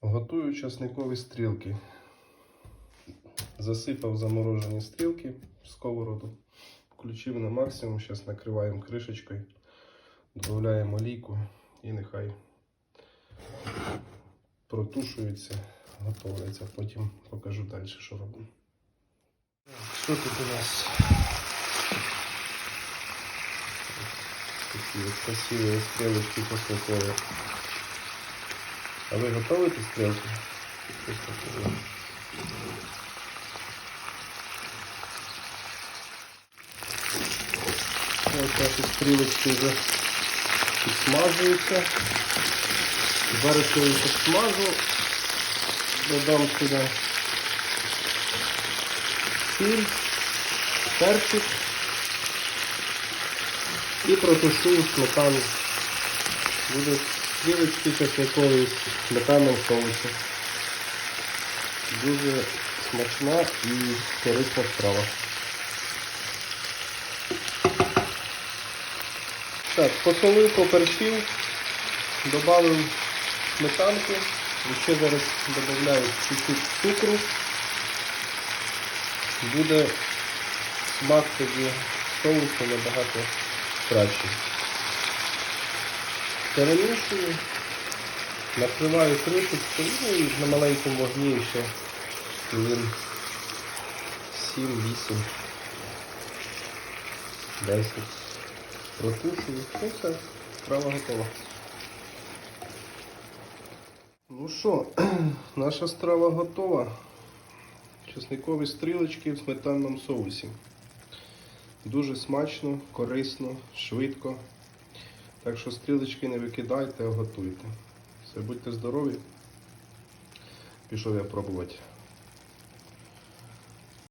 Готую часникові стрілки. Засипав заморожені стрілки в сковороду. Включив на максимум. Зараз накриваємо кришечкою. Додаємо олійку і нехай протушуються, готовляться. Потім покажу далі, що робимо. Що тут у нас? Такі красиві стрілочки чесникові. А ви готовите стрілки? Ось наші стрілочки вже підсмажуються. Зараз я їх підсмажу, додам сюди сіль, перчик і протушую сметану. Буде стрілочки чесникові з сметанним соусом. Дуже смачна і корисна страва. Так, посолив, поперчив, додав сметанку, і ще зараз додаю чуть-чуть цукру. Буде смак тоді соусу набагато кращий. Перемішую, накриваю кришечку ну, і на маленькому вогні ще хвилин 7-8, 10 протушую. Ну все, справа готова. Ну що, наша страва готова. Чесникові стрілочки в сметанному соусі. Дуже смачно, корисно, швидко. Так що стрілочки не викидайте, а готуйте. Все, будьте здорові. Пішов я пробувати.